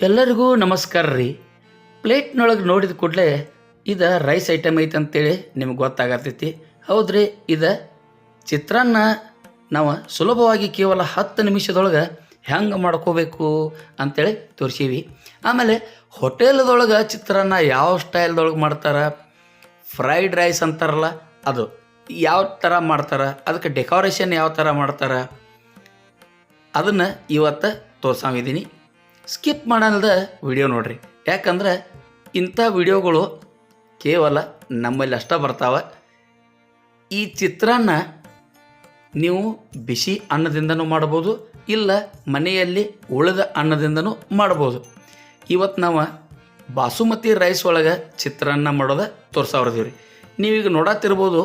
ಎಲ್ಲರಿಗೂ ನಮಸ್ಕಾರ ರೀ. ಪ್ಲೇಟ್ನೊಳಗೆ ನೋಡಿದ ಕೂಡಲೇ ಇದು ರೈಸ್ ಐಟಮ್ ಐತೆ ಅಂತೇಳಿ ನಿಮ್ಗೆ ಗೊತ್ತಾಗತ್ತೈತಿ. ಹೌದ್ರಿ ಇದು ಚಿತ್ರಾನ್ನ ನಾವು ಸುಲಭವಾಗಿ ಕೇವಲ ಹತ್ತು ನಿಮಿಷದೊಳಗೆ ಹೆಂಗೆ ಮಾಡ್ಕೋಬೇಕು ಅಂತೇಳಿ ತೋರಿಸೀವಿ. ಆಮೇಲೆ ಹೋಟೆಲ್ದೊಳಗೆ ಚಿತ್ರಾನ್ನ ಯಾವ ಸ್ಟೈಲ್ದೊಳಗೆ ಮಾಡ್ತಾರೆ, ಫ್ರೈಡ್ ರೈಸ್ ಅಂತಾರಲ್ಲ, ಅದು ಯಾವ ಥರ ಮಾಡ್ತಾರೆ, ಅದಕ್ಕೆ ಡೆಕೋರೇಷನ್ ಯಾವ ಥರ ಮಾಡ್ತಾರೆ, ಅದನ್ನು ಇವತ್ತು ತೋರ್ಸಾವಿದ್ದೀನಿ ಸ್ಕಿಪ್ ಮಾಡಲ್ದ ವಿಡಿಯೋ ನೋಡ್ರಿ. ಯಾಕಂದ್ರೆ ಇಂಥ ವಿಡಿಯೋಗಳು ಕೇವಲ ನಮ್ಮಲ್ಲಿ ಅಷ್ಟೇ ಬರ್ತಾವೆ. ಈ ಚಿತ್ರಾನ್ನ ನೀವು ಬಿಸಿ ಅನ್ನದಿಂದನೂ ಮಾಡ್ಬೋದು, ಇಲ್ಲ ಮನೆಯಲ್ಲಿ ಉಳಿದ ಅನ್ನದಿಂದನೂ ಮಾಡ್ಬೋದು. ಇವತ್ತು ನಾವು ಬಾಸುಮತಿ ರೈಸ್ ಒಳಗೆ ಚಿತ್ರಾನ್ನ ಮಾಡೋದ ತೋರ್ಸಾವ್ರದೀವಿ ರೀ ನೀವೀಗ ನೋಡತ್ತಿರ್ಬೋದು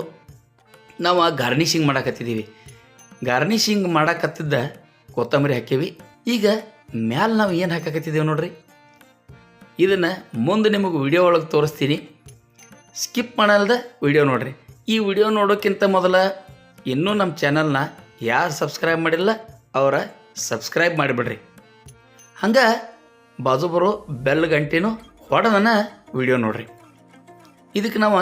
ನಾವು ಗಾರ್ನಿಷಿಂಗ್ ಮಾಡಕತ್ತಿದ್ದೀವಿ ಗಾರ್ನಿಷಿಂಗ್ ಮಾಡಕತ್ತಿದ್ದ ಕೊತ್ತಂಬರಿ ಹಾಕೀವಿ. ಈಗ ಮ್ಯಾಲೆ ನಾವು ಏನು ಹಾಕಕತ್ತಿದ್ದೀವಿ ನೋಡ್ರಿ? ಇದನ್ನು ಮುಂದೆ ನಿಮಗೆ ವಿಡಿಯೋ ಒಳಗೆ ತೋರಿಸ್ತೀನಿ. ಸ್ಕಿಪ್ ಮಾಡಲ್ದ ವಿಡಿಯೋ ನೋಡ್ರಿ. ಈ ವಿಡಿಯೋ ನೋಡೋಕ್ಕಿಂತ ಮೊದಲ ಇನ್ನೂ ನಮ್ಮ ಚಾನಲ್ನ ಯಾರು ಸಬ್ಸ್ಕ್ರೈಬ್ ಮಾಡಿಲ್ಲ, ಅವರ ಸಬ್ಸ್ಕ್ರೈಬ್ ಮಾಡಿಬಿಡ್ರಿ. ಹಂಗೆ ಬಾಜು ಬರೋ ಬೆಲ್ ಗಂಟೆನೂ ಹೊಡೆದನ ವಿಡಿಯೋ ನೋಡ್ರಿ. ಇದಕ್ಕೆ ನಾವು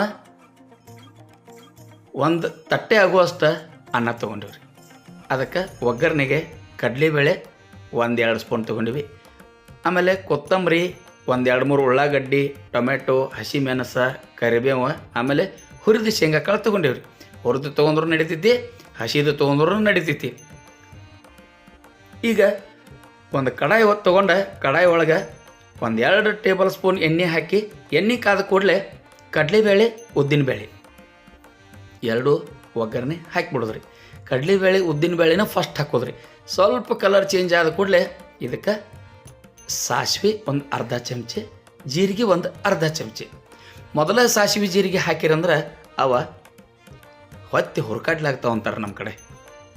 ಒಂದು ತಟ್ಟೆ ಆಗುವಷ್ಟು ಅನ್ನ ತೊಗೊಂಡಿವ್ರಿ. ಅದಕ್ಕೆ ಒಗ್ಗರಣೆಗೆ ಕಡಲೆಬೇಳೆ ಒಂದೆರಡು ಸ್ಪೂನ್ ತೊಗೊಂಡಿವಿ. ಆಮೇಲೆ ಕೊತ್ತಂಬರಿ, ಒಂದೆರಡು ಮೂರು ಉಳ್ಳಾಗಡ್ಡಿ, ಟೊಮೆಟೊ ಹಸಿಮೆಣಸ ಕರಿಬೇವು, ಆಮೇಲೆ ಹುರಿದ ಶೇಂಗಾ ಕಾಳು ತೊಗೊಂಡಿವ್ರಿ. ಹುರಿದು ತೊಗೊಂಡ್ರು ನಡಿತೈತಿ ಹಸಿದು ತೊಗೊಂಡ್ರು ನಡಿತೈತಿ ಈಗ ಒಂದು ಕಡಾಯಿ ತೊಗೊಂಡು ಕಡಾಯಿ ಒಳಗೆ ಒಂದೆರಡು ಟೇಬಲ್ ಸ್ಪೂನ್ ಎಣ್ಣೆ ಹಾಕಿ, ಎಣ್ಣೆ ಕಾದ ಕೂಡಲೇ ಕಡಲೆಬೇಳೆ, ಉದ್ದಿನಬೇಳೆ. ಎರಡು ಒಗ್ಗರಣೆ ಹಾಕಿಬಿಡೋದ್ರಿ. ಕಡಲೆಬೇಳೆ, ಉದ್ದಿನಬೇಳೆನ ಫಸ್ಟ್ ಹಾಕೋದ್ರಿ. ಸ್ವಲ್ಪ ಕಲರ್ ಚೇಂಜ್ ಆದ ಕೂಡಲೇ ಇದಕ್ಕೆ ಸಾಸಿವೆ ಒಂದು ಅರ್ಧ ಚಮಚೆ, ಜೀರಿಗೆ ಒಂದು ಅರ್ಧ ಚಮಚೆ. ಮೊದಲ ಸಾಸಿವೆ ಜೀರಿಗೆ ಹಾಕಿರಂದ್ರೆ ಅವ ಹೊತ್ತಿ ಹುರ್ಕಾಡ್ಲಾಗ್ತಾವ ಅಂತಾರೆ ನಮ್ಮ ಕಡೆ.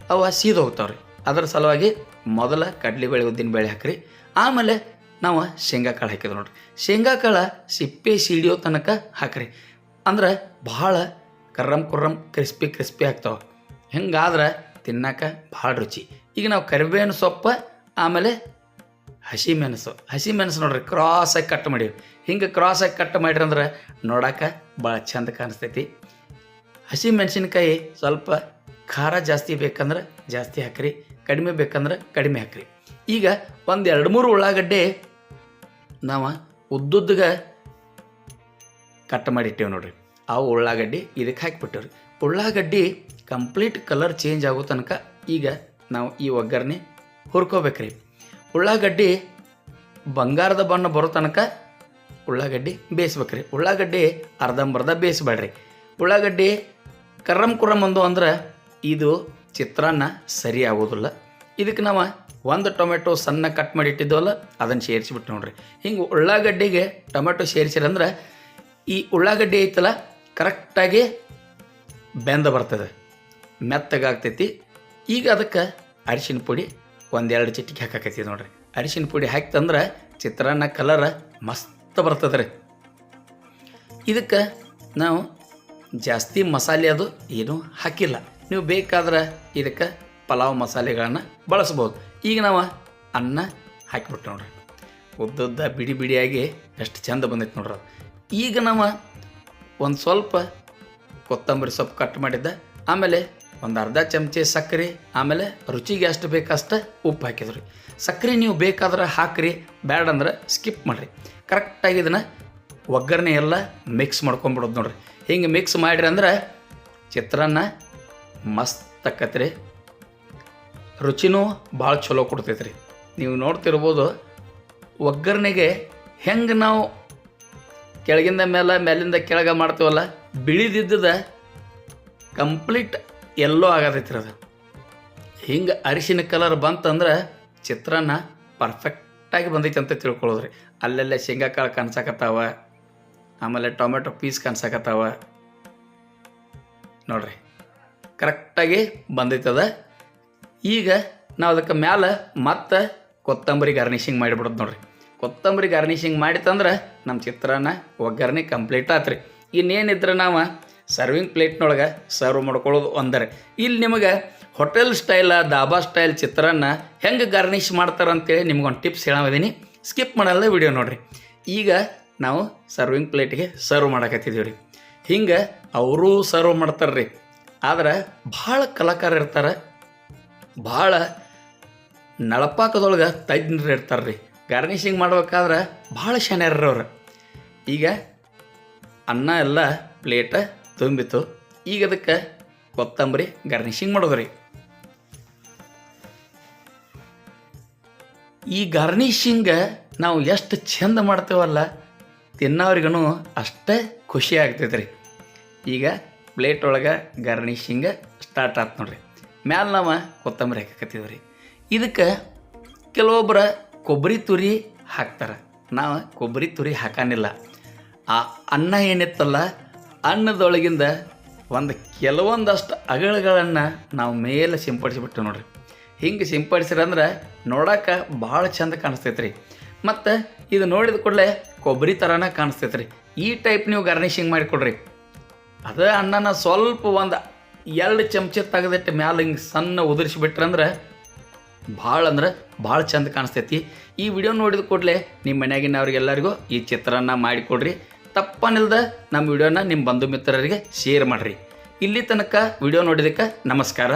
ಅವ ಸೀದ್ ಹೋಗ್ತಾವ್ರಿ. ಅದರ ಸಲುವಾಗಿ ಮೊದಲ ಕಡ್ಲೆಬೇಳೆ ಉದ್ದಿನ ಬೇಳೆ ಹಾಕ್ರಿ. ಆಮೇಲೆ ನಾವು ಶೇಂಗಾ ಕಾಳು ಹಾಕಿದ್ವಿ ನೋಡ್ರಿ. ಶೇಂಗಾ ಕಾಳು ಸಿಪ್ಪೆ ಸಿಡಿಯೋ ತನಕ ಹಾಕ್ರಿ. ಅಂದ್ರೆ ಭಾಳ ಕರ್ರಮ್ ಕುರ್ರಮ್ ಕ್ರಿಸ್ಪಿ ಕ್ರಿಸ್ಪಿ ಆಗ್ತಾವೆ. ಹಿಂಗಾದ್ರೆ ತಿನ್ನಕ ಭಾಳ ರುಚಿ. ಈಗ ನಾವು ಕರಿಬೇವಿನ ಸೊಪ್ಪು, ಆಮೇಲೆ ಹಸಿ ಮೆಣಸು ಹಸಿ ಮೆಣಸು ನೋಡ್ರಿ ಕ್ರಾಸಾಗಿ ಕಟ್ ಮಾಡೀವಿ ಹಿಂಗೆ ಕ್ರಾಸಾಗಿ ಕಟ್ ಮಾಡಿರಿ ಅಂದ್ರೆ ನೋಡಕ್ಕೆ ಭಾಳ ಚಂದ ಕಾಣಿಸ್ತೈತಿ. ಹಸಿ ಮೆಣಸಿನ್ಕಾಯಿ ಸ್ವಲ್ಪ ಖಾರ ಜಾಸ್ತಿ ಬೇಕಂದ್ರೆ ಜಾಸ್ತಿ ಹಾಕ್ರಿ, ಕಡಿಮೆ ಬೇಕಂದ್ರೆ ಕಡಿಮೆ ಹಾಕ್ರಿ. ಈಗ ಒಂದು ಎರಡು ಮೂರು ಉಳ್ಳಾಗಡ್ಡೆ ನಾವು ಉದ್ದುದ್ದಗೆ ಕಟ್ ಮಾಡಿಟ್ಟೇವೆ ನೋಡ್ರಿ. ಆ ಉಳ್ಳಾಗಡ್ಡಿ ಇದಕ್ಕೆ ಹಾಕಿಬಿಟ್ಟೇವ್ರಿ. ಉಳ್ಳಾಗಡ್ಡಿ ಕಂಪ್ಲೀಟ್ ಕಲರ್ ಚೇಂಜ್ ಆಗೋ ತನಕ ಈಗ ನಾವು ಈ ಒಗ್ಗರಣೆ ಹುರ್ಕೋಬೇಕ್ರಿ. ಉಳ್ಳಾಗಡ್ಡಿ ಬಂಗಾರದ ಬಣ್ಣ ಬರೋ ತನಕ ಉಳ್ಳಾಗಡ್ಡಿ ಬೇಯಿಸ್ಬೇಕ್ರಿ. ಉಳ್ಳಾಗಡ್ಡಿ ಅರ್ಧಂಬರ್ಧ ಬೇಯಿಸ್ಬೇಡ್ರಿ. ಉಳ್ಳಾಗಡ್ಡಿ ಕರ್ರಮ್ ಕುರಮ್ ಅಂದು ಅಂದ್ರೆ ಇದು ಚಿತ್ರಾನ್ನ ಸರಿ ಆಗೋದಿಲ್ಲ. ಇದಕ್ಕೆ ನಾವು ಒಂದು ಟೊಮೆಟೊ ಸಣ್ಣ ಕಟ್ ಮಾಡಿ ಇಟ್ಟಿದ್ದವಲ್ಲ, ಅದನ್ನು ಸೇರಿಸಿಬಿಟ್ಟು ನೋಡ್ರಿ. ಹಿಂಗೆ ಉಳ್ಳಾಗಡ್ಡಿಗೆ ಟೊಮೆಟೊ ಸೇರಿಸಿರಂದ್ರೆ ಈ ಉಳ್ಳಾಗಡ್ಡಿ ಐತಲ್ಲ ಕರೆಕ್ಟಾಗಿ ಬೆಂದ ಬರ್ತದೆ. ಮೆತ್ತಗಾಗ್ತೈತಿ. ಈಗ ಅದಕ್ಕೆ ಅರಿಶಿನ ಪುಡಿ ಒಂದೆರಡು ಚಿಟಿಕೆ ಹಾಕಾಕೈತಿ ನೋಡ್ರಿ. ಅರಿಶಿನ ಪುಡಿ ಹಾಕ್ತಂದ್ರೆ ಚಿತ್ರಾನ್ನ ಕಲರ್ ಮಸ್ತ್ ಬರ್ತದೆ ರೀ ಇದಕ್ಕೆ ನಾವು ಜಾಸ್ತಿ ಮಸಾಲೆ ಅದು ಏನೂ ಹಾಕಿಲ್ಲ. ನೀವು ಬೇಕಾದ್ರೆ ಇದಕ್ಕೆ ಪಲಾವ್ ಮಸಾಲೆಗಳನ್ನು ಬಳಸ್ಬೋದು. ಈಗ ನಾವು ಅನ್ನ ಹಾಕಿಬಿಟ್ಟು ನೋಡ್ರಿ. ಉದ್ದುದ್ದ ಬಿಡಿ ಬಿಡಿಯಾಗಿ ಎಷ್ಟು ಚಂದ ಬಂದೈತೆ ನೋಡ್ರಿ. ಈಗ ನಾವು ಒಂದು ಸ್ವಲ್ಪ ಕೊತ್ತಂಬರಿ ಸೊಪ್ಪು ಕಟ್ ಮಾಡಿದ್ದ. ಆಮೇಲೆ ಒಂದು ಅರ್ಧ ಚಮಚೆ ಸಕ್ಕರೆ, ಆಮೇಲೆ ರುಚಿಗೆ ಎಷ್ಟು ಬೇಕಷ್ಟು ಉಪ್ಪು ಹಾಕಿದ್ರಿ. ಸಕ್ಕರೆ ನೀವು ಬೇಕಾದ್ರೆ ಹಾಕ್ರಿ ಬ್ಯಾಡ ಅಂದ್ರೆ ಸ್ಕಿಪ್ ಮಾಡಿರಿ. ಕರೆಕ್ಟಾಗಿ ಇದನ್ನು ಒಗ್ಗರಣೆ ಎಲ್ಲ ಮಿಕ್ಸ್ ಮಾಡ್ಕೊಂಬಿಡೋದು ನೋಡ್ರಿ. ಹಿಂಗೆ ಮಿಕ್ಸ್ ಮಾಡಿರಿ ಅಂದ್ರೆ ಚಿತ್ರಾನ್ನ ಮಸ್ತ್ ಆಕತ್ರಿ. ರುಚಿನೂ ಭಾಳ ಚಲೋ ಕೊಡ್ತೈತ್ರಿ. ನೀವು ನೋಡ್ತಿರ್ಬೋದು ಒಗ್ಗರಣೆಗೆ ಹೆಂಗೆ ನಾವು ಕೆಳಗಿಂದ ಮೇಲೆ, ಮೇಲಿಂದ ಕೆಳಗೆ ಮಾಡ್ತೀವಲ್ಲ, ಬಿಳಿದಿದ್ದದ ಕಂಪ್ಲೀಟ್ ಎಲ್ಲೋ ಆಗತೈತ್ರಿ ಅದು. ಹಿಂಗೆ ಅರಿಶಿನ ಕಲರ್ ಬಂತಂದ್ರೆ ಚಿತ್ರಾನ್ನ ಪರ್ಫೆಕ್ಟಾಗಿ ಬಂದೈತೆ ಅಂತ ತಿಳ್ಕೊಳ್ಳೋದ್ರಿ ಅಲ್ಲೆಲ್ಲೇ ಶೇಂಗಾಕಾಳು ಕಾಳು ಕಾಣ್ಸಕತ್ತಾವ, ಆಮೇಲೆ ಟೊಮೆಟೊ ಪೀಸ್ ಕಾಣಿಸಕತ್ತಾವ. ನೋಡ್ರಿ ಕರೆಕ್ಟಾಗಿ ಬಂದೈತದ ಈಗ ನಾವು ಅದಕ್ಕೆ ಮ್ಯಾಲೆ ಮತ್ತೆ ಕೊತ್ತಂಬರಿ ಗಾರ್ನಿಷಿಂಗ್ ಮಾಡಿಬಿಡೋದು ನೋಡ್ರಿ. ಕೊತ್ತಂಬರಿ ಗಾರ್ನಿಷಿಂಗ್ ಮಾಡಿತಂದ್ರೆ ನಮ್ಮ ಚಿತ್ರಾನ್ನ ಒಗ್ಗರಣೆ ಕಂಪ್ಲೀಟ್ ಆತ್ರಿ. ಇನ್ನೇನಿದ್ರೆ ನಾವು ಸರ್ವಿಂಗ್ ಪ್ಲೇಟ್ನೊಳಗೆ ಸರ್ವ್ ಮಾಡ್ಕೊಳ್ಳೋದು ಅಂದರೆ ಇಲ್ಲಿ ನಿಮಗೆ ಹೋಟೆಲ್ ಸ್ಟೈಲ ದಾಬಾ ಸ್ಟೈಲ್ ಚಿತ್ರಾನ್ನ ಹೆಂಗೆ ಗಾರ್ನಿಷ್ ಮಾಡ್ತಾರೆ ಅಂತೇಳಿ ನಿಮ್ಗೊಂದು ಟಿಪ್ಸ್ ಹೇಳಿದೀನಿ ಸ್ಕಿಪ್ ಮಾಡಲ್ಲ ವಿಡಿಯೋ ನೋಡಿರಿ. ಈಗ ನಾವು ಸರ್ವಿಂಗ್ ಪ್ಲೇಟಿಗೆ ಸರ್ವ್ ಮಾಡಕತ್ತಿದ್ದೀವಿ ರೀ ಹಿಂಗೆ ಅವರೂ ಸರ್ವ್ ಮಾಡ್ತಾರೆ ರೀ ಆದ್ರೆ ಭಾಳ ಕಲಾಕಾರ ಇರ್ತಾರೆ. ಭಾಳ ನಳಪಾಕದೊಳಗೆ ತಜ್ಞರು ಇರ್ತಾರೆ ರೀ ಗಾರ್ನಿಷಿಂಗ್ ಮಾಡ್ಬೇಕಾದ್ರೆ ಭಾಳ ಶನ್ಯಾರ್ರಿ ಅವ್ರು. ಈಗ ಅನ್ನ ಎಲ್ಲ ಪ್ಲೇಟ ತುಂಬಿತು ಈಗ ಅದಕ್ಕೆ ಕೊತ್ತಂಬರಿ ಗಾರ್ನಿಶಿಂಗ್ ಮಾಡೋದು ರೀ ಈ ಗಾರ್ನಿಶಿಂಗ ನಾವು ಎಷ್ಟು ಚಂದ ಮಾಡ್ತೇವಲ್ಲ ತಿನ್ನೋರಿಗೂ ಅಷ್ಟೇ ಖುಷಿ ಆಗ್ತೈತೆ ರೀ ಈಗ ಪ್ಲೇಟ್ ಒಳಗೆ ಗಾರ್ನಿಶಿಂಗ ಸ್ಟಾರ್ಟ್ ಆಯ್ತು ನೋಡ್ರಿ. ಮ್ಯಾಲೆ ನಾವು ಕೊತ್ತಂಬರಿ ಹಾಕಕತ್ತಿದ್ರಿ. ಇದಕ್ಕೆ ಕೆಲವೊಬ್ಬರ ಕೊಬ್ಬರಿ ತುರಿ ಹಾಕ್ತಾರೆ. ನಾವು ಕೊಬ್ಬರಿ ತುರಿ ಹಾಕನಿಲ್ಲ. ಆ ಅನ್ನ ಏನಿತ್ತಲ್ಲ ಅನ್ನದೊಳಗಿಂದ ಒಂದು ಕೆಲವೊಂದಷ್ಟು ಅಗಳಗಳನ್ನು ನಾವು ಮೇಲೆ ಸಿಂಪಡಿಸಿಬಿಟ್ಟು ನೋಡ್ರಿ. ಹಿಂಗೆ ಸಿಂಪಡಿಸಿರಂದ್ರೆ ನೋಡೋಕೆ ಭಾಳ ಚಂದ ಕಾಣಿಸ್ತೈತೆ ರೀ ಮತ್ತು ಇದು ನೋಡಿದ ಕೂಡಲೇ ಕೊಬ್ಬರಿ ಥರನೇ ಕಾಣಿಸ್ತೈತೆ ರೀ ಈ ಟೈಪ್ ನೀವು ಗಾರ್ನಿಷಿಂಗ್ ಮಾಡಿಕೊಡ್ರಿ ಅದೇ ಅನ್ನನ ಸ್ವಲ್ಪ ಒಂದು ಎರಡು ಚಮಚ ತೆಗೆದಿಟ್ಟು ಮ್ಯಾಲೆ ಹಿಂಗೆ ಸಣ್ಣ ಉದುರಿಸಿಬಿಟ್ರಂದ್ರೆ ಭಾಳ ಅಂದ್ರೆ ಭಾಳ ಚಂದ ಕಾಣಿಸ್ತೈತಿ. ಈ ವಿಡಿಯೋ ನೋಡಿದ ಕೂಡಲೇ ನಿಮ್ಮ ಮನೆಯಾಗಿನವ್ರಿಗೆಲ್ಲರಿಗೂ ಈ ಚಿತ್ರಾನ್ನ ಮಾಡಿಕೊಡ್ರಿ ತಪ್ಪನಿಲ್ದ ನಮ್ಮ ವಿಡಿಯೋನ ನಿಮ್ಮ ಬಂಧು ಮಿತ್ರರಿಗೆ ಶೇರ್ ಮಾಡಿರಿ. ಇಲ್ಲಿ ತನಕ ವಿಡಿಯೋ ನೋಡಿದ್ದಕ್ಕೆ ನಮಸ್ಕಾರ.